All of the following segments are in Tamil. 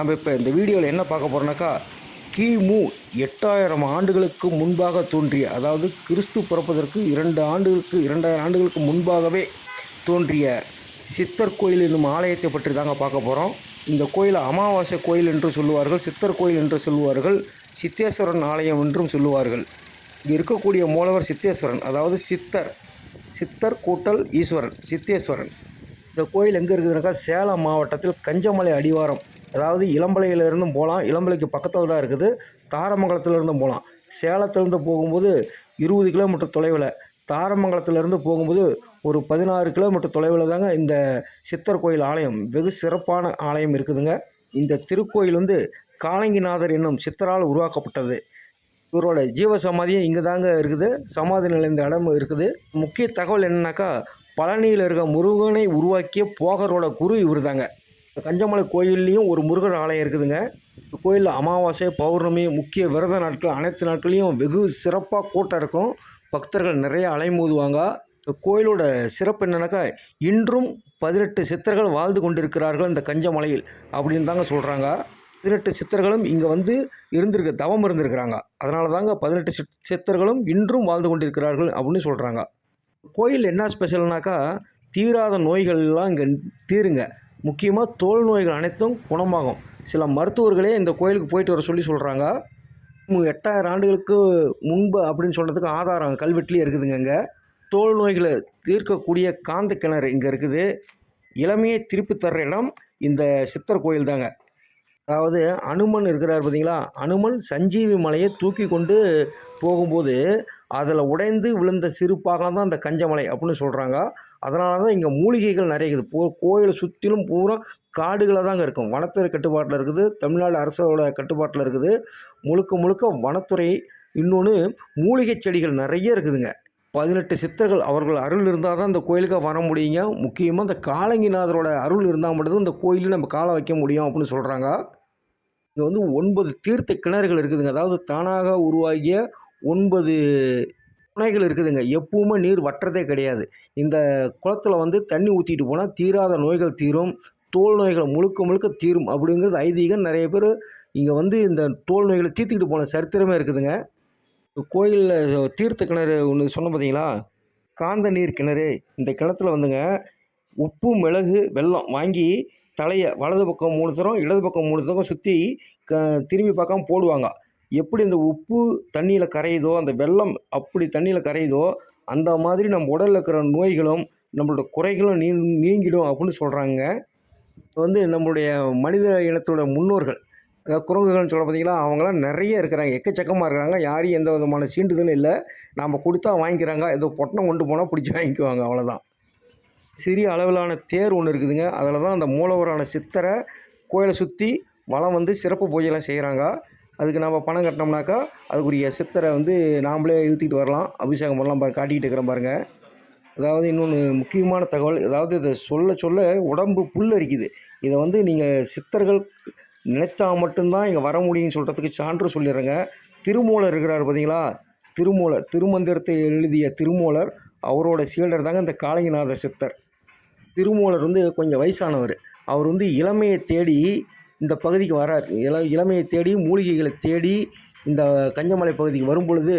நாம் இப்போ இந்த வீடியோவில் என்ன பார்க்க போகிறோம்னாக்கா கிமு எட்டாயிரம் ஆண்டுகளுக்கு முன்பாக தோன்றிய அதாவது கிறிஸ்து பிறப்பதற்கு இரண்டு ஆண்டுகளுக்கு இரண்டாயிரம் ஆண்டுகளுக்கு முன்பாகவே தோன்றிய சித்தர் கோயில் என்னும் ஆலயத்தை பற்றி தாங்க பார்க்க போகிறோம் இந்த கோயில் அமாவாசை கோயில் என்று சொல்லுவார்கள் சித்தர் கோயில் என்று சொல்லுவார்கள் சித்தேஸ்வரன் ஆலயம் என்றும் சொல்லுவார்கள். இங்கே இருக்கக்கூடிய மூலவர் சித்தேஸ்வரன் அதாவது சித்தர் சித்தர் கூட்டல் ஈஸ்வரன் சித்தேஸ்வரன். இந்த கோயில் எங்கே இருக்குதுனாக்கா சேலம் மாவட்டத்தில் கஞ்சமலை அடிவாரம் அதாவது இளம்பலையிலேருந்தும் போகலாம். இளம்பலைக்கு பக்கத்தில் தான் இருக்குது. தாரமங்கலத்துலேருந்தும் போகலாம். சேலத்துலேருந்து போகும்போது இருபது கிலோமீட்டர் தொலைவில். தாரமங்கலத்திலேருந்து போகும்போது ஒரு பதினாறு கிலோமீட்டர் தொலைவில் தாங்க இந்த சித்தர் கோயில் ஆலயம். வெகு சிறப்பான ஆலயம் இருக்குதுங்க. இந்த திருக்கோயில் வந்து காலங்கிநாதர் என்னும் சித்தரால் உருவாக்கப்பட்டது. இவரோட ஜீவ சமாதியும் இங்கே தாங்க இருக்குது. சமாதி நிலைந்த இடம் இருக்குது. முக்கிய தகவல் என்னன்னாக்கா பழனியில் இருக்க முருகனை உருவாக்கிய போகரோட குரு இவர் தாங்க கஞ்சமலை கோயில்லையும் ஒரு முருகன் ஆலயம் இருக்குதுங்க. இந்த கோயிலில் அமாவாசை பௌர்ணமி முக்கிய விரத நாட்கள் அனைத்து நாட்களையும் வெகு சிறப்பாக கூட்டம் இருக்கும். பக்தர்கள் நிறைய அலைமோதுவாங்க இந்த கோயிலோட சிறப்பு என்னென்னாக்கா இன்றும் பதினெட்டு சித்தர்கள் வாழ்ந்து கொண்டிருக்கிறார்கள் இந்த கஞ்சமலையில் அப்படின்னு தாங்க சொல்கிறாங்க பதினெட்டு சித்தர்களும் இங்கே வந்து இருந்திருக்க தவம் இருந்திருக்கிறாங்க. அதனால தாங்க பதினெட்டு சித் சித்தர்களும் இன்றும் வாழ்ந்து கொண்டிருக்கிறார்கள் அப்படின்னு சொல்கிறாங்க கோயில் என்ன ஸ்பெஷல்னாக்கா தீராத நோய்கள்லாம் இங்கே தீருங்க. முக்கியமாக தோல் நோய்கள் அனைத்தும் குணமாகும். சில மருத்துவர்களே இந்த கோயிலுக்கு போயிட்டு வர சொல்லி சொல்கிறாங்க எட்டாயிரம் ஆண்டுகளுக்கு முன்பு அப்படின்னு சொல்கிறதுக்கு ஆதாரம் கல்வெட்டுலேயே இருக்குதுங்க இங்கே. தோல் நோய்களை தீர்க்கக்கூடிய காந்த கிணறு இங்கே இருக்குது. இளமையை திருப்பி தர்ற இடம் இந்த சித்தர் கோயில் தாங்க அதாவது அனுமன் இருக்கிறார் பார்த்தீங்களா? அனுமன் சஞ்சீவி மலையை தூக்கி கொண்டு போகும்போது அதில் உடைந்து விழுந்த சிறு பாகம் தான் அந்த கஞ்சமலை அப்படின்னு சொல்கிறாங்க அதனால தான் இங்கே மூலிகைகள் நிறைய இருக்குது போ கோயிலை சுற்றிலும் பூரா காடுகளை தாங்க இருக்கும். வனத்துறை கட்டுப்பாட்டில் இருக்குது. தமிழ்நாடு அரசோட கட்டுப்பாட்டில் இருக்குது. முழுக்க முழுக்க வனத்துறை. இன்னொன்று மூலிகை செடிகள் நிறைய இருக்குதுங்க. பதினெட்டு சித்தர்கள் அவர்கள் அருள் இருந்தால் தான் இந்த கோயிலுக்கு வர முடியுங்க. முக்கியமாக இந்த காலங்கிநாதரோட அருள் இருந்தால் மட்டும்தான் இந்த கோயிலில் நம்ம காலை வைக்க முடியும் அப்படின்னு சொல்கிறாங்க இங்கே வந்து ஒன்பது தீர்த்த கிணறுகள் இருக்குதுங்க. அதாவது தானாக உருவாகிய ஒன்பது துணைகள் இருக்குதுங்க. எப்பவுமே நீர் வட்டுறதே கிடையாது. இந்த குளத்தில் வந்து தண்ணி ஊற்றிட்டு போனால் தீராத நோய்கள் தீரும். தோல் நோய்கள் முழுக்க முழுக்க தீரும் அப்படிங்கிறது ஐதீகம் நிறைய பேர் இங்கே வந்து இந்த தோல் நோய்களை தீர்த்துக்கிட்டு போன சரித்திரமே இருக்குதுங்க. கோயிலில் தீர்த்த கிணறு ஒன்று சொன்ன பார்த்தீங்களா காந்த நீர் கிணறு. இந்த கிணத்துல வந்துங்க உப்பு மிளகு வெல்லம் வாங்கி தலையை வலது பக்கம் மூணு தரம் இடது பக்கம் மூணு தரம் சுற்றி க திரும்பி பார்க்காம போடுவாங்க. எப்படி இந்த உப்பு தண்ணியில் கரையுதோ அந்த வெல்லம் அப்படி தண்ணியில் கரையுதோ அந்த மாதிரி நம்ம உடலில் இருக்கிற நோய்களும் நம்மளோட குறைகளும் நீ நீங்கிடும் அப்படின்னு சொல்கிறாங்க வந்து நம்மளுடைய மனித இனத்தோட முன்னோர்கள் அதாவது குரங்குகள்னு சொல்ல பார்த்தீங்களா அவங்களாம் நிறைய இருக்கிறாங்க. எக்கச்சக்கமாக இருக்கிறாங்க. யாரையும் எந்த விதமான சீண்டுதுன்னு இல்லை. நாம் கொடுத்தா வாங்கிக்கிறாங்க. ஏதோ பொட்டணம் கொண்டு போனால் பிடிச்சி வாங்கிக்குவாங்க. அவ்வளோதான் சிறிய அளவிலான தேர் ஒன்று இருக்குதுங்க. அதில் தான் அந்த மூலவரான சித்தரை கோயிலை சுற்றி வளம் வந்து சிறப்பு பூஜைலாம் செய்கிறாங்க அதுக்கு நம்ம பணம் கட்டினோம்னாக்கா அதுக்குரிய சித்தரை வந்து நாம்மளே இழுத்துக்கிட்டு வரலாம். அபிஷேகம் பண்ணலாம் பாரு காட்டிக்கிட்டு இருக்கிறோம் பாருங்கள் அதாவது இன்னொன்று முக்கியமான தகவல். அதாவது இதை சொல்ல சொல்ல உடம்பு புல்லரிக்குது. இதை வந்து நீங்கள் சித்தர்கள் நினைத்தா மட்டும்தான் இங்கே வர முடியும்னு சொல்கிறதுக்கு சான்று சொல்லிடுறேங்க. திருமூலர் இருக்கிறார் பார்த்தீங்களா திருமூலர் திருமந்திரத்தை எழுதிய திருமூலர் அவரோட சீடர் தாங்க இந்த காளிங்கநாத சித்தர். திருமூலர் வந்து கொஞ்சம் வயசானவர். அவர் வந்து இளமையை தேடி இந்த பகுதிக்கு வரார். இள இளமையை தேடி மூலிகைகளை தேடி இந்த கஞ்சமலை பகுதிக்கு வரும் பொழுது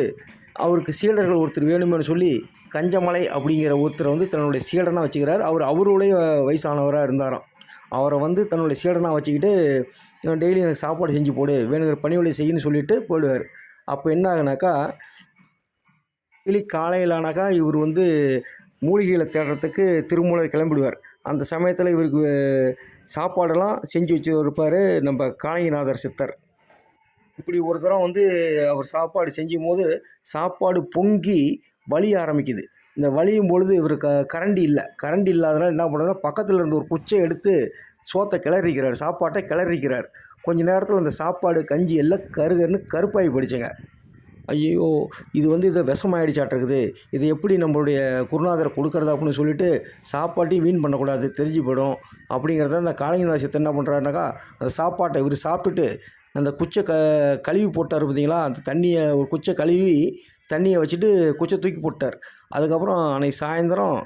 அவருக்கு சீடர்கள் ஒருத்தர் வேணும்னு சொல்லி கஞ்சமலை அப்படிங்கிற ஒருத்தரை வந்து தன்னுடைய சீடனாக வச்சுக்கிறார். அவர் அவருடைய வயசானவராக இருந்தாராம். அவரை வந்து தன்னுடைய சீடனாக வச்சுக்கிட்டு டெய்லி எனக்கு சாப்பாடு செஞ்சு போடு வேணுங்கிற பணிவிடை செய்யணும்னு சொல்லிட்டு போயிடுவார். அப்போ என்ன ஆகுனாக்கா டெய்லி காலையில் ஆனாக்கா இவர் வந்து மூலிகைகளை தேடுறதுக்கு திருமூலர் கிளம்பிடுவார். அந்த சமயத்தில் இவருக்கு சாப்பாடெல்லாம் செஞ்சு வச்சு இருப்பார் நம்ம காளிநாதர் சித்தர். இப்படி ஒரு தரம் வந்து அவர் சாப்பாடு செஞ்சும் போது சாப்பாடு பொங்கி வலி ஆரம்பிக்குது. இந்த வலியும் பொழுது இவர் க கரண்டி இல்லை. கரண்டி இல்லாதனால என்ன பண்ணுறதுனா பக்கத்தில் இருந்து ஒரு குச்சை எடுத்து சோத்தை கிளறிக்கிறார். சாப்பாட்டை கிளறிக்கிறார். கொஞ்ச நேரத்தில் அந்த சாப்பாடு கஞ்சி எல்லாம் கருகருன்னு கருப்பாகி போயிடுச்சுங்க. ஐயோ இது வந்து இதை விஷமாயிடுச்சாட்டிருக்குது இது எப்படி நம்மளுடைய குருநாதரை கொடுக்கறது அப்படின்னு சொல்லிட்டு சாப்பாட்டையும் வீண் பண்ணக்கூடாது தெரிஞ்சு போயிடும். அப்படிங்கிறத அந்த காளிங்கநாத சித்தர் என்ன பண்ணுறாருனாக்கா அந்த சாப்பாட்டை இவர் சாப்பிட்டுட்டு அந்த குச்சை க கழுவி போட்டார் பார்த்தீங்களா? அந்த தண்ணியை ஒரு குச்சை கழுவி தண்ணியை வச்சுட்டு குச்சை தூக்கி போட்டார். அதுக்கப்புறம் அன்னைக்கு சாயந்தரம்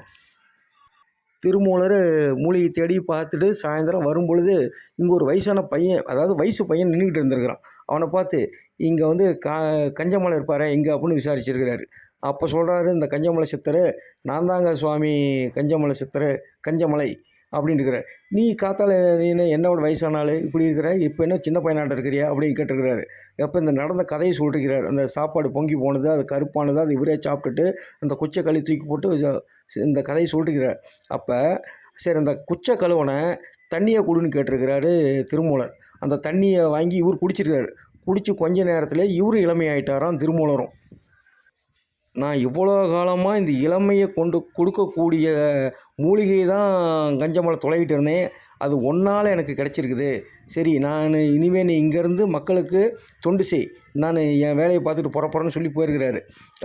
திருமூலர் மூலிகை தேடி பார்த்துட்டு சாயந்தரம் வரும் பொழுது இங்கே ஒரு வயசான பையன் அதாவது வயசு பையன் நின்றுக்கிட்டு இருந்திருக்கிறான். அவனை பார்த்து இங்கே வந்து கா கஞ்சமலை இருப்பார் இங்கே அப்படின்னு விசாரிச்சிருக்கிறாரு. அப்போ சொல்கிறாரு இந்த கஞ்சமலை சித்தர் நான் தாங்க சுவாமி கஞ்சமலை சித்தர் கஞ்சமலை. அப்படின்னு இருக்கிறார் நீ காத்தால நீ என்ன என்னோட வயசானாலு இப்படி இருக்கிற? இப்போ என்ன சின்ன பையனாட்ட இருக்கிறியா? அப்படின்னு கேட்டிருக்கிறாரு. எப்போ இந்த நடந்த கதையை சொல்லிருக்கிறார் அந்த சாப்பாடு பொங்கி போனது அது கருப்பானது அது இவரே சாப்பிட்டுட்டு அந்த குச்சை களி தூக்கி போட்டு இந்த கதையை சொல்லிருக்கிறார் அப்போ சரி அந்த குச்சை கழுவனை தண்ணியை கொடுன்னு கேட்டிருக்கிறாரு திருமூலர். அந்த தண்ணியை வாங்கி இவர் குடிச்சிருக்காரு குடிச்சு கொஞ்ச நேரத்தில் இவரும் இளமையாயிட்டாராம் திருமூலரும். நான் இவ்வளோ காலமாக இந்த இளமையை கொண்டு கொடுக்கக்கூடிய மூலிகை தான் கஞ்சமலை தொலைவிட்டு இருந்தேன். அது ஒன்றால் எனக்கு கிடச்சிருக்குது. சரி நான் இனிமே நீ இங்கேருந்து மக்களுக்கு தொண்டு செய். நான் என் வேலையை பார்த்துட்டு புறப்புறேன்னு சொல்லி போயிருக்கிறாரு.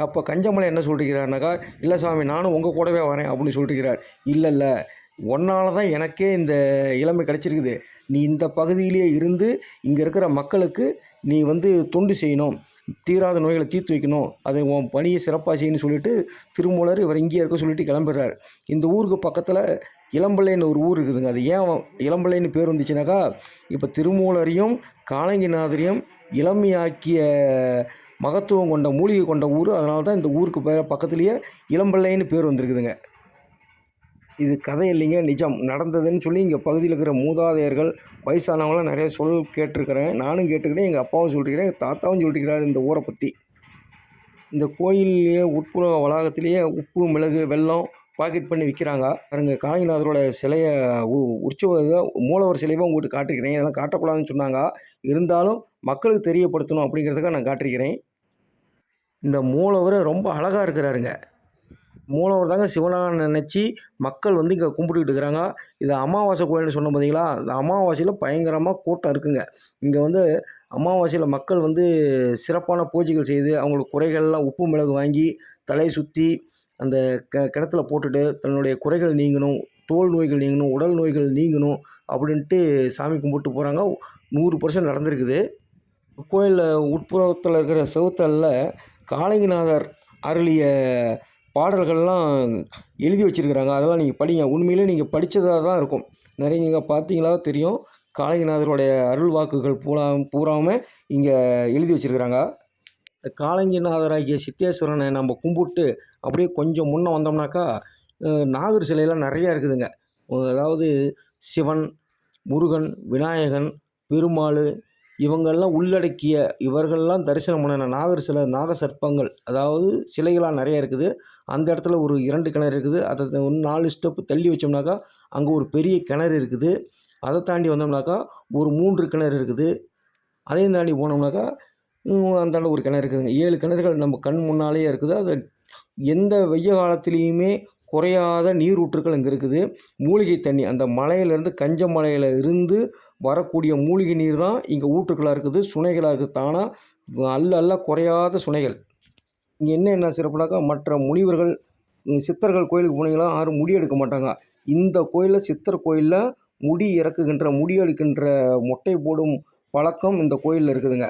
அப்போ கஞ்சமலை என்ன சொல்லிருக்கிறாருனாக்கா இல்லை சாமி நானும் உங்கள் கூடவே வரேன் அப்படின்னு சொல்லிருக்கிறார். இல்லை இல்லை. ஒன்னால தான் எனக்கே இந்த இளமை கிடச்சிருக்குது. நீ இந்த பகுதியிலேயே இருந்து இங்கே இருக்கிற மக்களுக்கு நீ வந்து தொண்டு செய்யணும். தீராத நோய்களை தீர்த்து வைக்கணும். அதை உன் பணியை சிறப்பாக செய்யணும்னு சொல்லிட்டு திருமூலர் இவர் இங்கேயே இருக்க சொல்லிட்டு கிளம்புறாரு. இந்த ஊருக்கு பக்கத்தில் இளம்பிள்ளைன்னு ஒரு ஊர் இருக்குதுங்க. அது ஏன் இளம்பிள்ளைன்னு பேர் வந்துச்சுனாக்கா இப்போ திருமூலரையும் காலங்கிநாதரையும் இளமையாக்கிய மகத்துவம் கொண்ட மூலிகை கொண்ட ஊர். அதனால தான் இந்த ஊருக்கு பக்கத்துலேயே இளம்பிள்ளைன்னு பேர் வந்திருக்குதுங்க. இது கதை இல்லைங்க நிஜம். நடந்ததுன்னு சொல்லி இங்கே பகுதியில் இருக்கிற மூதாதையர்கள் வயசானவங்களாம் நிறைய சொல் கேட்டிருக்கிறேன். நானும் கேட்டுக்கிறேன் எங்கள் அப்பாவும் சொல்லிருக்கிறேன் எங்கள் தாத்தாவும் சொல்லிருக்கிறாரு இந்த ஊரை பற்றி இந்த கோயில்லையே உட்புற வளாகத்திலேயே உப்பு மிளகு வெல்லம் பாக்கெட் பண்ணி விற்கிறாங்க பாருங்க காளிநாதரோட சிலையை உ- உற்சவ மூலவர் சிலையை உங்கள்கிட்ட காட்டிருக்கிறேன் இதெல்லாம் காட்டக்கூடாதுன்னு சொன்னாங்க. இருந்தாலும் மக்களுக்கு தெரியப்படுத்தணும் அப்படிங்கிறதுக்காக நான் காட்டிருக்கிறேன் இந்த மூலவர் ரொம்ப அழகாக இருக்கிறாருங்க. மூலவர் தாங்க சிவனாக நினச்சி மக்கள் வந்து இங்கே கும்பிட்டுக்கிட்டு இருக்கிறாங்க. இது அமாவாசை கோயில்னு சொன்னோம் பார்த்தீங்களா இந்த அமாவாசையில் பயங்கரமாக கூட்டம் இருக்குங்க. இங்கே வந்து அமாவாசையில் மக்கள் வந்து சிறப்பான பூஜைகள் செய்து அவங்களுக்கு குறைகள்லாம் உப்பு மிளகு வாங்கி தலையை சுற்றி அந்த க கிணத்துல போட்டுட்டு தன்னுடைய குறைகள் நீங்கணும் தோல் நோய்கள் நீங்கணும் உடல் நோய்கள் நீங்கணும் அப்படின்ட்டு சாமி கும்பிட்டு போகிறாங்க நூறு பர்சன்ட் நடந்திருக்குது. கோயிலில் உட்புறத்தில் இருக்கிற செவுத்தலில் காளகிநாதர் அருளிய பாடல்கள்லாம் எழுதி வச்சிருக்கிறாங்க. அதெல்லாம் நீங்கள் படிங்க. உண்மையிலே நீங்கள் படித்ததாக தான் இருக்கும். நிறைய நீங்கள் பார்த்தீங்களா? தெரியும். காளங்கிநாதருடைய அருள் வாக்குகள் பூரா பூராமல் இங்கே எழுதி வச்சிருக்கிறாங்க. இந்த காளங்கிநாதராகிய சித்தேஸ்வரனை நம்ம கும்பிட்டு அப்படியே கொஞ்சம் முன்னே வந்தோம்னாக்கா நாகர் சிலையெல்லாம் நிறையா இருக்குதுங்க. அதாவது சிவன் முருகன் விநாயகன் பெருமாள் இவங்கெல்லாம் உள்ளடக்கிய இவர்கள்லாம் தரிசனம் பண்ணின நாகர் சில நாக சர்ப்பங்கள் அதாவது சிலைகளாக நிறைய இருக்குது. அந்த இடத்துல ஒரு இரண்டு கிணறு இருக்குது. அதை ஒரு நாலு ஸ்டெப்பு தள்ளி வச்சோம்னாக்கா அங்கே ஒரு பெரிய கிணறு இருக்குது. அதை தாண்டி வந்தோம்னாக்கா ஒரு மூன்று கிணறு இருக்குது. அதையும் தாண்டி போனோம்னாக்கா அந்த அந்தாண்ட ஒரு கிணறு இருக்குதுங்க. ஏழு கிணறுகள் நம்ம கண் முன்னாலேயே இருக்குது. அது எந்த வெய்ய காலத்துலேயுமே குறையாத நீரூற்றுகள் இங்கே இருக்குது. மூலிகை தண்ணி அந்த மலையிலேருந்து கஞ்ச மலையில் இருந்து வரக்கூடிய மூலிகை நீர் தான் இங்கே ஊற்றுக்களாக இருக்குது சுனைகளாக இருக்குது. தானாக அல்ல அல்ல குறையாத சுனைகள். இங்கே என்ன என்ன சிறப்புனாக்கா மற்ற முனிவர்கள் சித்தர்கள் கோயிலுக்கு போனீங்களா யாரும் முடி எடுக்க மாட்டாங்க. இந்த கோயிலில் சித்தர் கோயிலில் முடி இறக்குகின்ற முடி எடுக்கின்ற மொட்டை போடும் பழக்கம் இந்த கோயிலில் இருக்குதுங்க.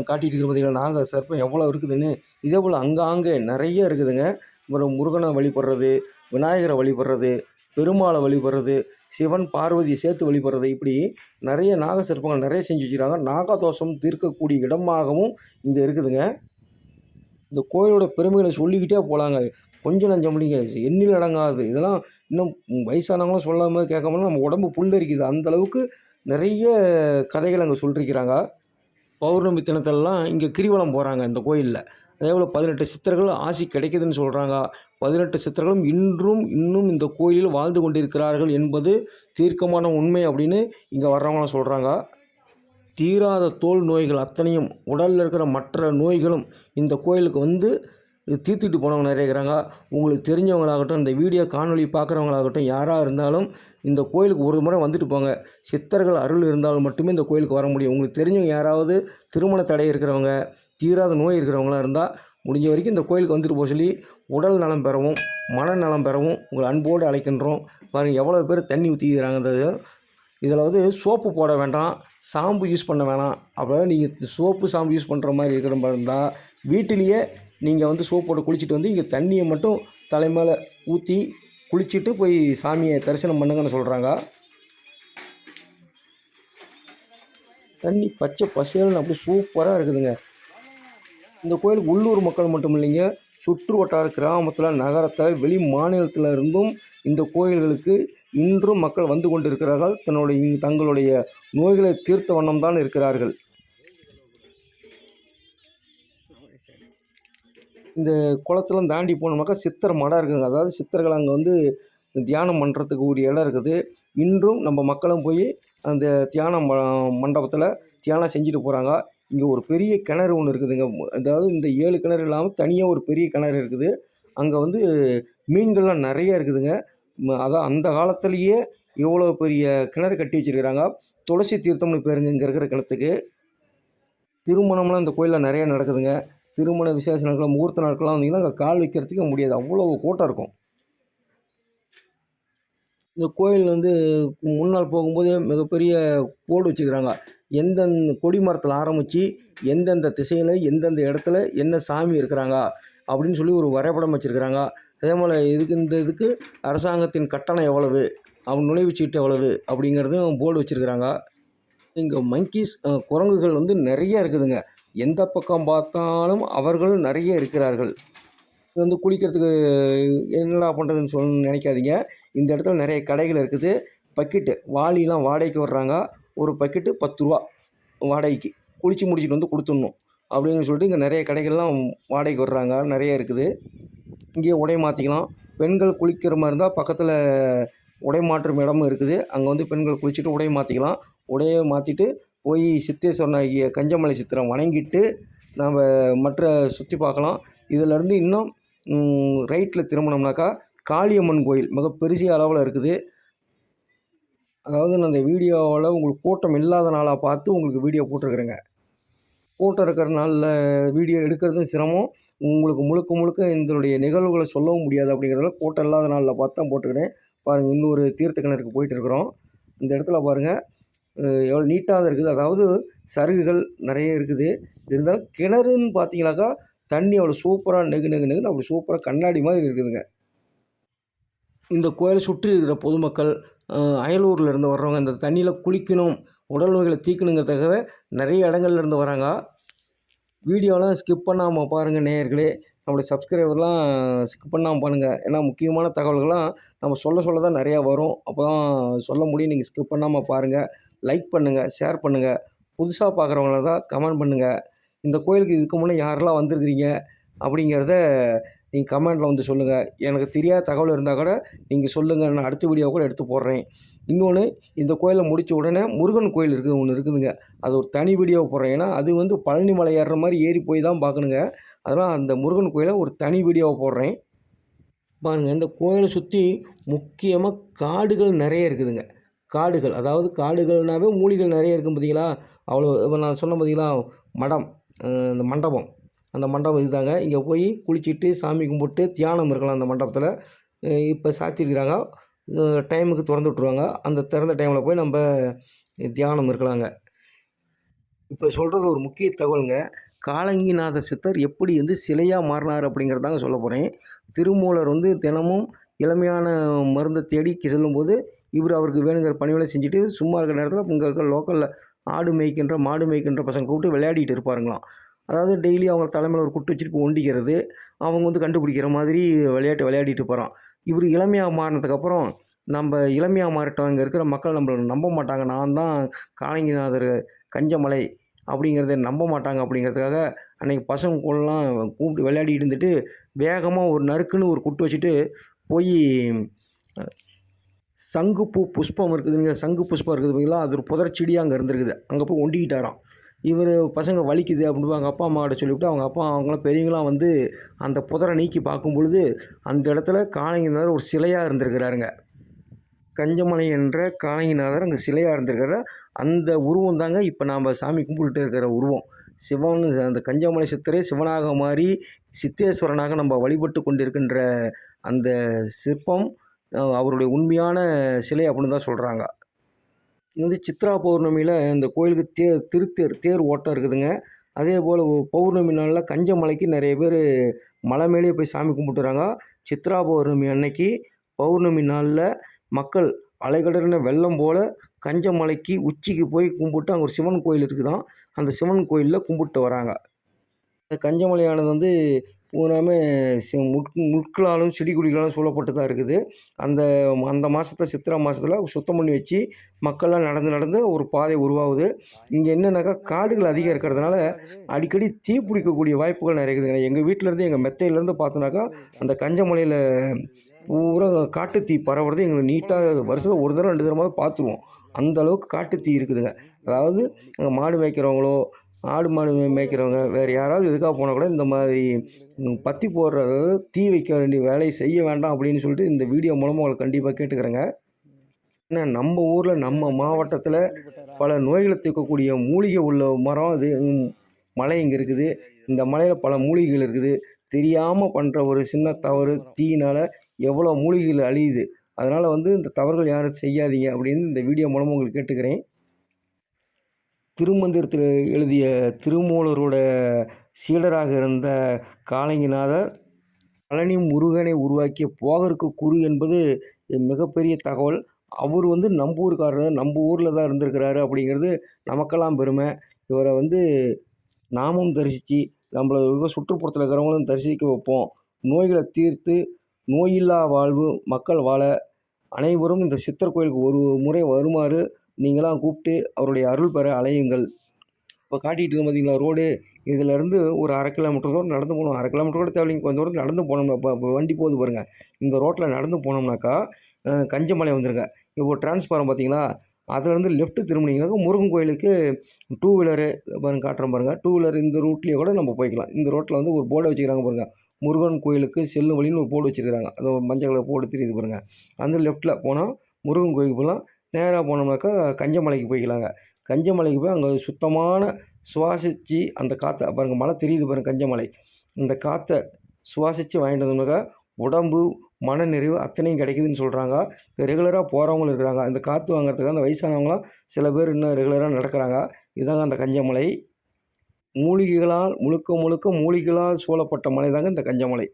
காட்டிகிட்டு காட்டிட்டு இருக்கிற நாக சர்ப்பம் எவ்வளோ இருக்குதுன்னு இதே போல் அங்காங்கே நிறைய இருக்குதுங்க. அப்புறம் முருகனை வழிபடுறது விநாயகரை வழிபடுறது பெருமாளை வழிபடுறது சிவன் பார்வதி சேர்த்து வழிபடுறது இப்படி நிறைய நாக சிற்பங்கள் நிறைய செஞ்சு வச்சுக்கிறாங்க நாகதோஷம் தீர்க்கக்கூடிய இடமாகவும் இங்கே இருக்குதுங்க. இந்த கோயிலோட பெருமைகளை சொல்லிக்கிட்டே போகலாங்க கொஞ்சம் நஞ்சம் இல்லைங்க எண்ணில் அடங்காது. இதெல்லாம் இன்னும் வயசானவங்களும் சொல்லாமல் கேட்காம நம்ம உடம்பு புல்லரிக்குது. அந்த அளவுக்கு நிறைய கதைகள் அங்கே சொல்லிருக்கிறாங்க. பௌர்ணமி தினத்திலலாம் இங்கே கிரிவலம் போகிறாங்க இந்த கோயிலில். அதே போல் பதினெட்டு சித்தர்கள் ஆசி கிடைக்குதுன்னு சொல்கிறாங்க பதினெட்டு சித்தர்களும் இன்றும் இன்னும் இந்த கோயிலில் வாழ்ந்து கொண்டிருக்கிறார்கள் என்பது தீர்க்கமான உண்மை அப்படின்னு இங்கே வர்றவங்களாம் சொல்கிறாங்க தீராத தோல் நோய்கள் அத்தனையும் உடலில் இருக்கிற மற்ற நோய்களும் இந்த கோயிலுக்கு வந்து இது தீர்த்துட்டு போனவங்க நிறைய இருக்கிறாங்க. உங்களுக்கு தெரிஞ்சவங்களாகட்டும் இந்த வீடியோ காணொலி பார்க்குறவங்களாகட்டும் யாராக இருந்தாலும் இந்த கோயிலுக்கு ஒரு முறை வந்துட்டு போங்க. சித்தர்கள் அருள் இருந்தால் மட்டுமே இந்த கோயிலுக்கு வர முடியும். உங்களுக்கு தெரிஞ்சவங்க யாராவது திருமண தடை இருக்கிறவங்க தீராத நோய் இருக்கிறவங்களா இருந்தால் முடிஞ்ச வரைக்கும் இந்த கோயிலுக்கு வந்துட்டு போக சொல்லி உடல் நலம் பெறவும் மனநலம் பெறவும் உங்களை அன்போடு அழைக்கின்றோம். பாருங்கள் எவ்வளோ பேர் தண்ணி ஊற்றிக்கிறாங்கன்றது இதில் வந்து சோப்பு போட வேண்டாம். சாம்பு யூஸ் பண்ண வேணாம். அப்போ நீங்கள் சோப்பு சாம்பு யூஸ் பண்ணுற மாதிரி இருக்கிற மாதிரி இருந்தால் வீட்டிலேயே நீங்கள் வந்து சோப்பு போட்டு குளிச்சுட்டு வந்து இங்கே தண்ணியை மட்டும் தலை மேலே ஊற்றி குளிச்சுட்டு போய் சாமியை தரிசனம் பண்ணுங்கன்னு சொல்கிறாங்க தண்ணி பச்சை பசேல்னு அப்படி சூப்பராக இருக்குதுங்க. இந்த கோயிலுக்கு உள்ளூர் மக்கள் மட்டும் இல்லைங்க சுற்று வட்டார கிராமத்தில் நகரத்தில் வெளி மாநிலத்தில் இருந்தும் இந்த கோயில்களுக்கு இன்றும் மக்கள் வந்து கொண்டு இருக்கிறார்கள் தன்னுடைய தங்களுடைய நோய்களை தீர்த்த வண்ணம் தான் இருக்கிறார்கள். இந்த குளத்தெல்லாம் தாண்டி போனோம்னாக்கா சித்தர் மடம் இருக்குதுங்க அதாவது சித்தர்கள் அங்கே வந்து தியானம் பண்ணுறதுக்கு ஒரு இடம் இருக்குது. இன்றும் நம்ம மக்களும் போய் அந்த தியான ம மண்டபத்தில் தியானம் செஞ்சுட்டு போகிறாங்க இங்கே ஒரு பெரிய கிணறு ஒன்று இருக்குதுங்க. அதாவது இந்த ஏழு கிணறு இல்லாமல் தனியாக ஒரு பெரிய கிணறு இருக்குது. அங்கே வந்து மீன்கள்லாம் நிறைய இருக்குதுங்க. அதான் அந்த காலத்துலேயே இவ்வளோ பெரிய கிணறு கட்டி வச்சிருக்கிறாங்க. துளசி தீர்த்தம்னு பேருங்க இங்கே இருக்கிற கிணத்துக்கு. திருமணம்லாம் இந்த கோயிலில் நிறையா நடக்குதுங்க. திருமண விசேஷ நாட்கள் முகூர்த்த நாட்கள்லாம் வந்தீங்கன்னா அங்கே கால் வைக்கிறதுக்கே முடியாது. அவ்வளோ கூட்டம் இருக்கும். இந்த கோயில் வந்து முன்னால் போகும்போது மிகப்பெரிய போர்டு வச்சுக்கிறாங்க. எந்தெந்த கொடி மரத்தில் ஆரம்பித்து எந்தெந்த திசையில் எந்தெந்த இடத்துல என்ன சாமி இருக்கிறாங்க அப்படின்னு சொல்லி ஒரு வரைபடம் வச்சுருக்கிறாங்க. அதே போல் இதுக்கு இந்த இதுக்கு அரசாங்கத்தின் கட்டணம் எவ்வளவு? அவன் நுழைவுச்சீட்டு எவ்வளவு? அப்படிங்கிறதும் போர்டு வச்சுருக்கிறாங்க. இங்கே மங்கீஸ் குரங்குகள் வந்து நிறையா இருக்குதுங்க. எந்த பக்கம் பார்த்தாலும் அவர்கள் நிறைய இருக்கிறார்கள். இது வந்து குளிக்கிறதுக்கு என்னடா பண்ணுறதுன்னு சொல்ல நினைக்காதீங்க. இந்த இடத்துல நிறைய கடைகள் இருக்குது. பக்கெட்டு வாளிலாம் வாடகைக்கு வர்றாங்க. ஒரு பக்கெட்டு பத்து ரூபா வாடகைக்கு. குளித்து முடிச்சுட்டு வந்து கொடுத்துடணும் அப்படின்னு சொல்லிட்டு இங்கே நிறைய கடைகள்லாம் வாடகைக்கு வர்றாங்க. நிறைய இருக்குது. இங்கேயே உடை மாற்றிக்கலாம் பெண்கள் குளிக்கிற மாதிரி இருந்தால் பக்கத்தில் உடை மாற்றும் இடமும் இருக்குது. அங்கே வந்து பெண்கள் குளிச்சுட்டு உடை மாற்றிக்கலாம் உடையை மாற்றிட்டு போய் சித்தேஸ்வரன் ஆகிய கஞ்சமலை சித்திரம் வணங்கிட்டு நாம் மற்ற சுற்றி பார்க்கலாம். இதிலேருந்து இன்னும் ரைட்டில் திரும்பினோம்னாக்கா காளியம்மன் கோயில் மிக பெரிய அளவில் இருக்குது. அதாவது நான் இந்த வீடியோவில் உங்களுக்கு கூட்டம் இல்லாத நாளாக பார்த்து உங்களுக்கு வீடியோ போட்டிருக்கிறேங்க. கூட்டம் இருக்கிற நாளில் வீடியோ எடுக்கிறதும் சிரமம். உங்களுக்கு முழுக்க முழுக்க இதனுடைய நிகழ்வுகளை சொல்லவும் முடியாது அப்படிங்கிறதுல கூட்டம் இல்லாத நாளில் பார்த்து தான் போட்டுக்கிறேன் பாருங்கள் இன்னொரு தீர்த்த கிணறுக்கு போயிட்டு இருக்கிறோம். இந்த இடத்துல பாருங்கள் எவ்வளோ நீட்டாக இருக்குது. அதாவது சருகுகள் நிறைய இருக்குது. இருந்தாலும் கிணறுன்னு பார்த்தீங்கன்னாக்கா தண்ணி அவ்வளோ சூப்பராக நெகு நெகு நெகுன்னு அப்படி சூப்பராக கண்ணாடி மாதிரி இருக்குதுங்க. இந்த கோயிலை சுற்றி இருக்கிற பொதுமக்கள் அயலூரில் இருந்து வர்றவங்க இந்த தண்ணியில் குளிக்கணும் உடல் நோய்களை தீக்கணுங்கிறதுக்காகவே நிறைய இடங்கள்லேருந்து வராங்க. வீடியோலாம் ஸ்கிப் பண்ணாமல் பாருங்கள் நேயர்களே. நம்மளுடைய சப்ஸ்கிரைபர்லாம் ஸ்கிப் பண்ணாமல் பாருங்கள் ஏன்னா முக்கியமான தகவல்கள்லாம் நம்ம சொல்ல சொல்ல தான் நிறையா வரும். அப்போ தான் சொல்ல முடியும். நீங்கள் ஸ்கிப் பண்ணாமல் பாருங்கள் லைக் பண்ணுங்கள் ஷேர் பண்ணுங்கள் புதுசாக பார்க்குறவங்கள தான் கமெண்ட் பண்ணுங்கள் இந்த கோயிலுக்கு இதுக்கு முன்னே யாரெல்லாம் வந்திருக்கிறீங்க? அப்படிங்கிறத நீங்கள் கமெண்டில் வந்து சொல்லுங்கள் எனக்கு தெரியாத தகவல் இருந்தால் கூட நீங்கள் சொல்லுங்கள் நான் அடுத்த வீடியோ கூட எடுத்து போடுறேன். இன்னொன்று இந்த கோயிலை முடித்த உடனே முருகன் கோயில் இருக்குது ஒன்று இருக்குதுங்க. அது ஒரு தனி வீடியோ போடுறேன். ஏன்னா அது வந்து பழனி மலை ஏறுற மாதிரி ஏறி போய் தான் பார்க்கணுங்க. அதனால் அந்த முருகன் கோயிலை ஒரு தனி வீடியோவை போடுறேன். பாருங்கள் இந்த கோயிலை சுற்றி முக்கியமாக காடுகள் நிறைய இருக்குதுங்க. காடுகள் அதாவது காடுகள்னாவே மூலிகள் நிறைய இருக்கும் பார்த்தீங்களா அவ்வளோ இப்போ நான் சொன்ன பார்த்தீங்களா மடம் இந்த மண்டபம். அந்த மண்டபம் இதுதாங்க. இங்கே போய் குளிச்சுட்டு சாமி கும்பிட்டு தியானம் இருக்கலாம் அந்த மண்டபத்தில். இப்போ சாத்திருக்கிறாங்க. டைமுக்கு திறந்து விட்ருவாங்க அந்த திறந்த டைமில் போய் நம்ம தியானம் இருக்கலாங்க. இப்போ சொல்கிறது ஒரு முக்கிய தகவலுங்க. காலங்கிநாதர் சித்தர் எப்படி வந்து சிலையாக மாறினார் அப்படிங்கிறதாங்க சொல்ல போகிறேன் திருமூலர் வந்து தினமும் இளமையான மருந்தை தேடி செல்லும்போது இவர் அவருக்கு வேணுங்கிற பணிகளை செஞ்சுட்டு சும்மா இருக்கிற நேரத்தில் இங்கே இருக்கிற லோக்கலில் ஆடு மேய்க்கின்ற மாடு மேய்க்கின்ற பசங்க கூப்பிட்டு விளையாடிட்டு இருப்பாருங்களாம். அதாவது டெய்லி அவங்க தலைமையில் ஒரு குட்டு வச்சுட்டு ஒண்டிக்கிறது அவங்க வந்து கண்டுபிடிக்கிற மாதிரி விளையாட்டு விளையாடிட்டு போகிறான் இவர் இளமையாக மாறினதுக்கப்புறம் நம்ம இளமையாக மாறிட்டோம் இங்கே இருக்கிற மக்கள் நம்மளை நம்ப மாட்டாங்க. நான் தான் காலங்கிநாதர் கஞ்சமலை அப்படிங்கிறத நம்ப மாட்டாங்க அப்படிங்கிறதுக்காக அன்றைக்கி பசங்க கூடலாம் கூப்பிட்டு விளையாடிட்டு இருந்துட்டு வேகமாக ஒரு நறுக்குன்னு ஒரு குட்டு வச்சுட்டு போய் சங்குப்பூ புஷ்பம் இருக்குதுங்க. சங்கு புஷ்பம் இருக்குது பார்த்தீங்களா அது ஒரு புதர் செடியாக அங்கே இருந்திருக்குது. அங்கே போய் ஒண்டிக்கிட்டாராம். இவர் பசங்க வலிக்குது அப்படின்னு அவங்க அப்பா அம்மாட்ட சொல்லிவிட்டு அவங்க அப்பா அவங்களாம் பெரியவங்களாம் வந்து அந்த புதரை நீக்கி பார்க்கும் பொழுது அந்த இடத்துல காலங்கிநாதர் ஒரு சிலையாக இருந்திருக்கிறாருங்க. கஞ்சமலை என்ற காலங்கிநாதர் அங்கே சிலையாக இருந்திருக்கிற அந்த உருவம் தாங்க இப்போ நாம் சாமி கும்பிட்டுட்டு இருக்கிற உருவம். சிவன் அந்த கஞ்சமலை சித்தரே சிவனாக மாறி சித்தேஸ்வரனாக நம்ம வழிபட்டு கொண்டிருக்கின்ற அந்த சிற்பம் அவருடைய உண்மையான சிலை அப்படின்னு தான் சொல்கிறாங்க இது வந்து சித்ரா பௌர்ணமியில் இந்த கோயிலுக்கு தேர் திருத்தேர் தேர் ஓட்டம் இருக்குதுங்க. அதே போல் பௌர்ணமி நாளில் கஞ்சமலைக்கு நிறைய பேர் மலை மேலேயே போய் சாமி கும்பிட்டுறாங்க. சித்ரா பௌர்ணமி அன்னைக்கு பௌர்ணமி நாளில் மக்கள் அலைகடலின வெள்ளம் போல் கஞ்சமலைக்கு உச்சிக்கு போய் கும்பிட்டு அங்கே ஒரு சிவன் கோயில் இருக்குதான். அந்த சிவன் கோயிலில் கும்பிட்டு வராங்க. இந்த கஞ்சமலையானது வந்து பூராமே சி முட் முட்களாலும் செடி கொடிகளாலும் சூழப்பட்டு தான் இருக்குது. அந்த அந்த மாதத்துல சித்திரை மாதத்துல சுத்தம் பண்ணி வச்சு மக்கள்லாம் நடந்து நடந்து ஒரு பாதை உருவாகுது. இங்கே என்னென்னாக்கா காடுகள் அதிகம் இருக்கிறதுனால அடிக்கடி தீ பிடிக்கக்கூடிய வாய்ப்புகள் நிறைய இருக்குதுங்க எங்கள் வீட்டிலேருந்து எங்கள் மெத்தையிலேருந்து பார்த்தோன்னாக்கா அந்த கஞ்சமலையில் பூரா காட்டுத்தீ பரவுறது எங்களுக்கு நீட்டாக வருஷத்தில் ஒரு தடவை ரெண்டு தடவை பார்த்துருவோம் அந்த அளவுக்கு காட்டுத்தீ இருக்குதுங்க. அதாவது அங்கே மாடு மேய்க்கிறவங்களோ ஆடு மாடு மேய்க்கிறவங்க வேறு யாராவது எதுக்காக போனால் கூட இந்த மாதிரி பற்றி பத்தி தீ வைக்க வேண்டிய வேலையை செய்ய வேண்டாம் அப்படின்னு சொல்லிட்டு இந்த வீடியோ மூலமாக உங்களுக்கு கண்டிப்பாக கேட்டுக்கிறேங்க. ஏன்னா நம்ம ஊரில் நம்ம மாவட்டத்தில் பல நோய்களை தூக்கக்கூடிய மூலிகை உள்ள மரம் இது மலை இங்கே இருக்குது. இந்த மலையில் பல மூலிகைகள் இருக்குது. தெரியாமல் பண்ணுற ஒரு சின்ன தவறு தீயினால் எவ்வளோ மூலிகைகள் அழியுது. அதனால் வந்து இந்த தவறுகள் யாரும் செய்யாதீங்க அப்படின்னு இந்த வீடியோ மூலமாக உங்களுக்கு கேட்டுக்கிறேன். திருமந்திரத்தில் எழுதிய திருமூலரோட சீடராக இருந்த காலங்கிநாதர் பழனி முருகனை உருவாக்கிய போகருக்கு குரு என்பது மிகப்பெரிய தகவல். அவர் வந்து நம்ம ஊருக்காரர் நம்ம ஊரில் தான் இருந்திருக்கிறாரு அப்படிங்கிறது நமக்கெல்லாம் பெருமை. இவரை வந்து நாமும் தரிசித்து நம்மளை சுற்றுப்புறத்தில் இருக்கிறவங்களும் தரிசிக்க வைப்போம். நோய்களை தீர்த்து நோயில்லா வாழ்வு மக்கள் வாழ அனைவரும் இந்த சித்தர் கோயிலுக்கு ஒரு முறை வருமாறு நீங்களாம் கூப்பிட்டு அவருடைய அருள் பெற அலையுங்கள். இப்போ காட்டிகிட்டு பார்த்தீங்களா ரோடு. இதிலேருந்து ஒரு அரை கிலோமீட்டர் தூரம் நடந்து போகணும். அரை கிலோமீட்டர் கூட தேவையில்லைங்க கொஞ்சம் தூரம் நடந்து போனோம்னா இப்போ வண்டி போகுது பாருங்கள் இந்த ரோட்டில் நடந்து போனோம்னாக்கா கஞ்சமலை வந்துருங்க. இப்போ டிரான்ஸ்ஃபாரம் பார்த்தீங்களா அதுலேருந்து லெஃப்ட்டு திரும்பினீங்கன்னாக்கா முருகன் கோயிலுக்கு டூ வீலரு பாருங்க காட்டுறேன் பாருங்கள் டூ வீலர் இந்த ரூட்லேயே கூட நம்ம போய்க்கலாம். இந்த ரோட்டில் வந்து ஒரு போர்டை வச்சுக்கிறாங்க பாருங்கள் முருகன் கோயிலுக்கு செல்லும் வழின்னு ஒரு போர்டு வச்சுருக்காங்க. அது மஞ்சள் கலர் போர்டு தெரியுது பாருங்கள் அந்த லெஃப்ட்டில் போனால் முருகன் கோயிலுக்கு போகலாம். நேராக போனோம்னாக்கா கஞ்சமலைக்கு போய்க்கலாங்க. கஞ்சமலைக்கு போய் அங்கே சுத்தமான சுவாசித்து அந்த காற்றை பாருங்கள் மலை தெரியுது பாருங்கள் கஞ்சமலை. இந்த காற்றை சுவாசித்து வாங்கிட்டு வந்தோம்னாக்கா உடம்பு மனநிறைவு அத்தனையும் கிடைக்குதுன்னு சொல்கிறாங்க இப்போ ரெகுலராக போகிறவங்களும் இருக்கிறாங்க. இந்த காற்று வாங்குறதுக்காக அந்த வயசானவங்களாம் சில பேர் இன்னும் ரெகுலராக நடக்கிறாங்க. இதாங்க அந்த கஞ்சமலை. மூலிகைகளால் முழுக்க முழுக்க மூலிகைகளால் சூழப்பட்ட மலை தாங்க இந்த கஞ்சமலை.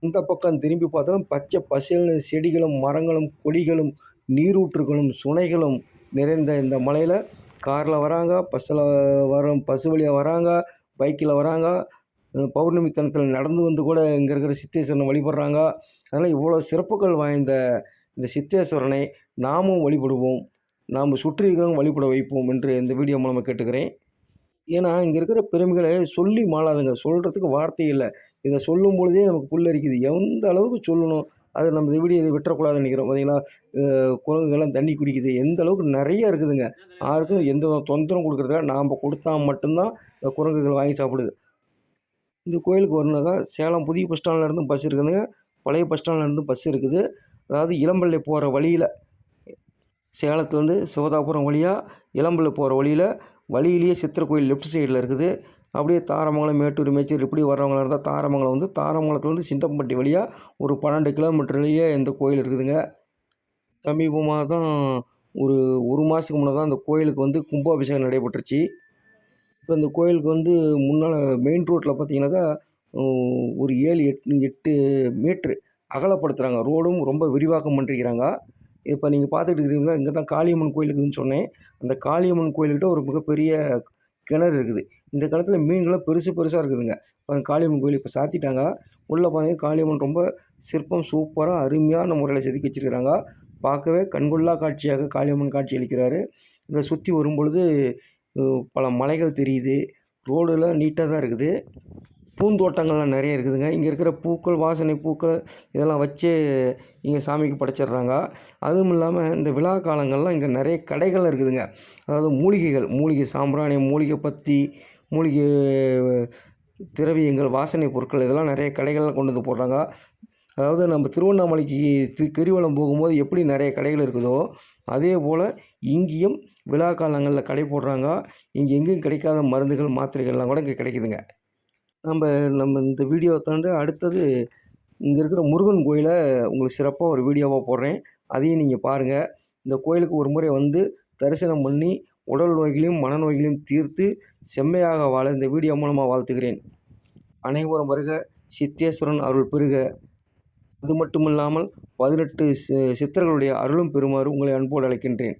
இந்த பக்கம் திரும்பி பார்த்தோம் பச்சை பசேல்னு செடிகளும் மரங்களும் கொடிகளும் நீரூற்றுகளும் சுனைகளும் நிறைந்த இந்த மலையில். காரில் வராங்க பஸ்ஸில் வர பசு வழியாக வராங்க பைக்கில் வராங்க. பௌர்ணமி தினத்தில் நடந்து வந்து கூட இங்கே இருக்கிற சித்தேஸ்வரனை வழிபடுறாங்க. அதனால் இவ்வளோ சிறப்புகள் வாய்ந்த இந்த சித்தேஸ்வரனை நாமும் வழிபடுவோம். நாம் சுற்றி இருக்கிறவங்க வழிபட வைப்போம் என்று இந்த வீடியோ மூலமாக கேட்டுக்கிறேன். ஏன்னா இங்கே இருக்கிற பெருமைகளை சொல்லி மாளாதுங்க சொல்கிறதுக்கு வார்த்தை இல்லை. இதை சொல்லும் பொழுதே நமக்கு புல்லரிக்குது எந்த அளவுக்கு சொல்லணும்? அது நம்ம இந்த வீடியோ இதை விட்டுறக்கூடாதுன்னு நினைக்கிறோம். பார்த்தீங்களா குரங்குகள்லாம் தண்ணி குடிக்குது. எந்த அளவுக்கு நிறைய இருக்குதுங்க. யாருக்கும் எந்த தொந்தரவும் கொடுக்குறதுல நாம் கொடுத்தா மட்டும்தான் இந்த குரங்குகள் வாங்கி சாப்பிடுது. இந்த கோயிலுக்கு வரணுனாக்கா சேலம் புதிய பஸ் ஸ்டாண்ட்லேருந்து பஸ் இருக்குதுங்க. பழைய பஸ் ஸ்டாண்ட்லேருந்து பஸ் இருக்குது. அதாவது இளம்பள்ளி போகிற வழியில் சேலத்துலேருந்து சிவதாபுரம் வழியாக இளம்பள்ளி போகிற வழியில் வழியிலேயே சித்திரை கோயில் லெஃப்ட் சைடில் இருக்குது. அப்படியே தாரமங்கலம் மேட்டூர் மேச்சூர் இப்படி வர்றவங்களா இருந்தால் தாரமங்கலம் வந்து தாரமங்கலத்துலேருந்து சிந்தம்பட்டி வழியாக ஒரு பன்னெண்டு கிலோமீட்டர்லேயே இந்த கோயில் இருக்குதுங்க. சமீபமாக தான் ஒரு ஒரு மாதத்துக்கு முன்னே தான் அந்த கோயிலுக்கு வந்து கும்பாபிஷேகம் நடைபெற்றுச்சு. இப்போ இந்த கோயிலுக்கு வந்து முன்னால் மெயின் ரோட்டில் பார்த்தீங்கன்னாக்கா ஒரு ஏழு எட்டு எட்டு மீட்ரு அகலப்படுத்துகிறாங்க ரோடும் ரொம்ப விரிவாக்கம் பண்ணிருக்கிறாங்க இப்போ நீங்கள் பார்த்துட்டு இருக்கிறீங்களா இங்கே தான் காளியம்மன் கோயில் இருக்குதுன்னு சொன்னேன். அந்த காளியம்மன் கோயில்கிட்ட ஒரு மிகப்பெரிய கிணறு இருக்குது. இந்த கிணத்துல மீன்கள்லாம் பெருசு பெருசாக இருக்குதுங்க. இப்போ காளியம்மன் கோயில் இப்போ சாத்திட்டாங்க. உள்ளே பார்த்தீங்கன்னா காளியம்மன் ரொம்ப சிற்பம் சூப்பராக அருமையான முறையில் செதுக்கி வச்சிருக்கிறாங்க. பார்க்கவே கண்கொள்ளா காட்சியாக காளியம்மன் காட்சி அளிக்கிறாரு. இதை சுற்றி வரும்பொழுது பல மலைகள் தெரியுது. ரோடுலாம் நீட்டாக தான் இருக்குது. பூந்தோட்டங்கள்லாம் நிறைய இருக்குதுங்க. இங்கே இருக்கிற பூக்கள் வாசனை பூக்கள் இதெல்லாம் வச்சு இங்கே சாமிக்கு படைச்சிடுறாங்க. அதுவும் இல்லாமல் இந்த விழா காலங்கள்லாம் இங்கே நிறைய கடைகள் இருக்குதுங்க. அதாவது மூலிகைகள் மூலிகை சாம்பிராணி மூலிகை பத்தி மூலிகை திரவியங்கள் வாசனை பொருட்கள் இதெல்லாம் நிறைய கடைகள்லாம் கொண்டு வந்து போடுறாங்க. அதாவது நம்ம திருவண்ணாமலைக்கு திரு கிரிவலம் போகும்போது எப்படி நிறைய கடைகள் இருக்குதோ அதே போல் இங்கேயும் விழா காலங்களில் கடை போடுறாங்க. இங்கே எங்கேயும் கிடைக்காத மருந்துகள் மாத்திரைகள்லாம் கூட இங்கே கிடைக்குதுங்க. நம்ம நம்ம இந்த வீடியோ தாண்டி அடுத்தது இங்கே இருக்கிற முருகன் கோயிலை உங்களுக்கு சிறப்பாக ஒரு வீடியோவாக போடுறேன். அதையும் நீங்கள் பாருங்கள் இந்த கோயிலுக்கு ஒரு முறை வந்து தரிசனம் பண்ணி உடல் நோய்களையும் மனநோய்களையும் தீர்த்து செம்மையாக வாழ இந்த வீடியோ மூலமாக வாழ்த்துகிறேன். அனைவரும் வருக. சித்தேஸ்வரன் அருள் பெருக அது மட்டும் இல்லாமல் பதினெட்டு சி சித்தர்களுடைய அருளும் பெறுமாறு உங்களை அன்போடு அழைக்கின்றேன்.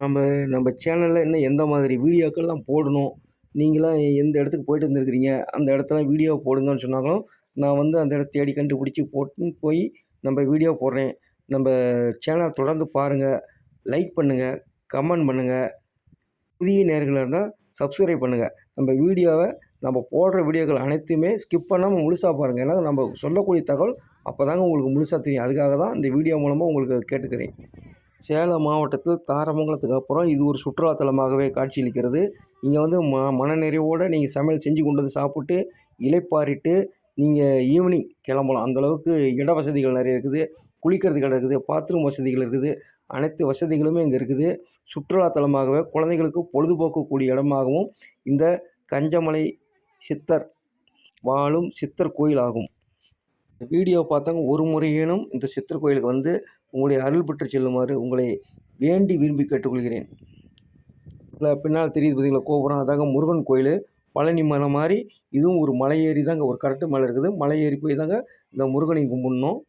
நம்ம நம்ம சேனலில் இன்னும் எந்த மாதிரி வீடியோக்கள்லாம் போடணும் நீங்களாம் எந்த இடத்துக்கு போயிட்டு வந்துருக்கிறீங்க அந்த இடத்துல வீடியோ போடுங்கன்னு சொன்னாங்களும் நான் வந்து அந்த இடத்த தேடி கண்டுபிடிச்சி போட்டு போய் நம்ம வீடியோ போடுறேன். நம்ம சேனலை தொடர்ந்து பாருங்கள் லைக் பண்ணுங்கள் கமெண்ட் பண்ணுங்கள் புதிய நேர்களாக இருந்தால் சப்ஸ்கிரைப் பண்ணுங்கள் நம்ம வீடியோவை நம்ம போடுற வீடியோக்கள் அனைத்துமே ஸ்கிப் பண்ணாமல் முழுசாக பாருங்கள் ஏன்னா நம்ம சொல்லக்கூடிய தகவல் அப்போ தாங்க உங்களுக்கு முழுசாக தெரியும். அதுக்காக தான் இந்த வீடியோ மூலமாக உங்களுக்கு கேட்டுக்கிறேன். சேலம் மாவட்டத்தில் தாரமங்கலத்துக்கு அப்புறம் இது ஒரு சுற்றுலாத்தலமாகவே காட்சியளிக்கிறது இங்கே வந்து ம மனநிறைவோடு நீங்கள் சமையல் செஞ்சு கொண்டு வந்து சாப்பிட்டு இலைப்பாரிட்டு நீங்கள் ஈவினிங் கிளம்பலாம். அந்தளவுக்கு இட வசதிகள் நிறைய இருக்குது. குளிக்கிறதுக்கு இடம் இருக்குது. பாத்ரூம் வசதிகள் இருக்குது. அனைத்து வசதிகளுமே இங்கே இருக்குது. சுற்றுலாத்தலமாகவே குழந்தைகளுக்கு பொழுதுபோக்கக்கூடிய இடமாகவும் இந்த கஞ்சமலை சித்தர் வாழும் சித்தர் கோயில் ஆகும் இந்த வீடியோ பார்த்தவங்க ஒரு முறையேனும் இந்த சித்தர் கோயிலுக்கு வந்து உங்களுடைய அருள் பெற்று செல்லுமாறு உங்களை வேண்டி விரும்பி கேட்டுக்கொள்கிறேன். இல்லை பின்னால் தெரியுது பார்த்தீங்களா கோபுரம் அதாங்க முருகன் கோயில். பழனி மலை மாதிரி இதுவும் ஒரு மலை ஏறி தாங்க ஒரு கரெக்டு மலை இருக்குது. மலை ஏறி போய் தாங்க இந்த முருகனை கும்பிடணும்.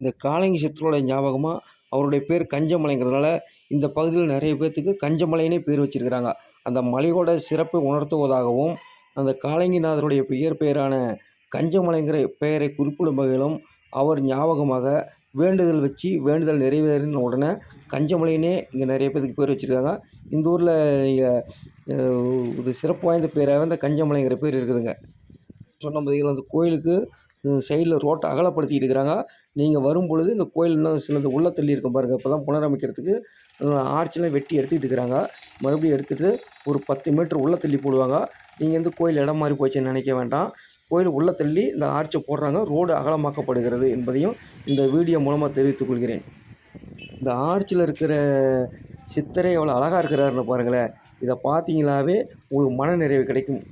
இந்த காளைங்க சித்தரோட ஞாபகமாக அவருடைய பேர் கஞ்சமலைங்கிறதுனால இந்த பகுதியில் நிறைய பேர்த்துக்கு கஞ்சமலைனே பேர் வச்சிருக்கிறாங்க. அந்த மலையோட சிறப்பை உணர்த்துவதாகவும் அந்த காளங்கிநாதருடைய இயற்பெயரான கஞ்சமலைங்கிற பெயரை குறிப்பிடும் வகையிலும் அவர் ஞாபகமாக வேண்டுதல் வச்சு வேண்டுதல் நிறைவேறின உடனே கஞ்சமலைனே இங்கே நிறைய பேருக்கு பேர் வச்சுருக்காங்க. இந்த ஊரில் நீங்கள் ஒரு சிறப்பு வாய்ந்த பேராக இந்த கஞ்சமலைங்கிற பேர் இருக்குதுங்க. சொன்ன பார்த்தீங்களா அந்த கோயிலுக்கு சைடில் ரோட்டை அகலப்படுத்திக்கிட்டு இருக்கிறாங்க. நீங்கள் வரும் பொழுது இந்த கோயில் இன்னும் சிலது உள்ளே தள்ளி இருக்கும் பாருங்கள் இப்போ தான் புனரமைக்கிறதுக்கு ஆர்ச்செலாம் வெட்டி எடுத்துக்கிட்டு இருக்கிறாங்க மறுபடியும் எடுத்துகிட்டு ஒரு பத்து மீட்டர் உள்ளே தள்ளி போடுவாங்க. நீங்கள் வந்து கோயில் இடம் மாறி போச்சுன்னு நினைக்க வேண்டாம். கோயில் உள்ள தள்ளி இந்த ஆர்ச்சை போடுறாங்க. ரோடு அகலமாக்கப்படுகிறது என்பதையும் இந்த வீடியோ மூலமாக தெரிவித்துக் கொள்கிறேன். இந்த ஆர்ச்சில் இருக்கிற சித்தரை எவ்வளோ அழகாக இருக்கிறாருன்னு பாருங்களேன். இதை பார்த்தீங்களாவே உங்களுக்கு மன நிறைவு கிடைக்கும்.